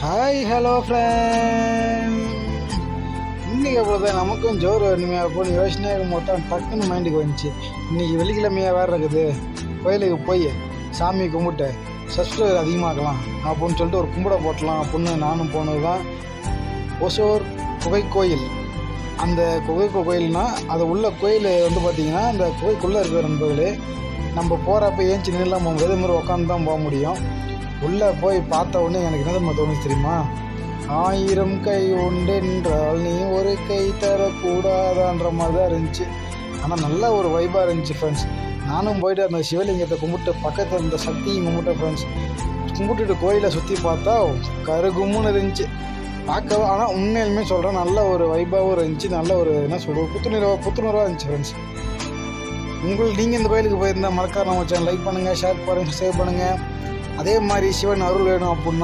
Hi hello friend இன்னைக்கு அப்போதான் நமக்கும் ஜோறு வேணுமே அப்படின்னு யோசனையாக இருக்கும் தான் டக்குன்னு மைண்டுக்கு வந்துச்சு. இன்னைக்கு வெள்ளிக்கிழமையாக வேறு இருக்குது. கோயிலுக்கு போய் சாமி கும்பிட்டு சப்ஸ்கிரைபர் அதிகமாக்கலாம் அப்படின்னு சொல்லிட்டு ஒரு கும்பிட போட்டலாம் அப்படின்னு நானும் போனது தான் ஒசூர் குகை கோயில் அந்த குகை கோயில்னா அது உள்ள கோயில் வந்து பார்த்திங்கன்னா அந்த குகைக்குள்ளே இருக்கிற நண்பர்களே நம்ம போகிறப்ப ஏஞ்சி நின்றுலாம் போகும்போது முடியாது மாதிரி உட்காந்து தான் போக முடியும். உள்ளே போய் பார்த்த உடனே எனக்கு என்ன தெரியுமா தோணுச்சு தெரியுமா? ஆயிரம் கை உண்டென்றால் நீ ஒரு கை தரக்கூடாதான்ற மாதிரி தான் இருந்துச்சு. ஆனால் நல்ல ஒரு வைபாக இருந்துச்சு ஃப்ரெண்ட்ஸ் நானும் போயிட்டு அந்த சிவலிங்கத்தை கும்பிட்டு பக்கத்தில் இருந்த சக்தியும் கும்பிட்டேன் ஃப்ரெண்ட்ஸ் கும்பிட்டுட்டு கோயிலை சுற்றி பார்த்தா கருகும்னு இருந்துச்சு. பார்க்கவே ஆனால் உண்மையிலுமே சொல்கிறேன் நல்ல ஒரு வைபாகவும் இருந்துச்சு. நல்ல ஒரு என்ன சொல்கிறது புத்துணர்வாக புத்துணர்வாக இருந்துச்சு ஃப்ரெண்ட்ஸ் உங்களுக்கு நீங்கள் இந்த கோயிலுக்கு போயிருந்தால் மறக்காம நம்ம சேனல் லைக் பண்ணுங்கள் ஷேர் பண்ணுங்கள் சேவ் பண்ணுங்கள் அதே மாதிரி சிவன் அருள் வேணும் அப்படின்னா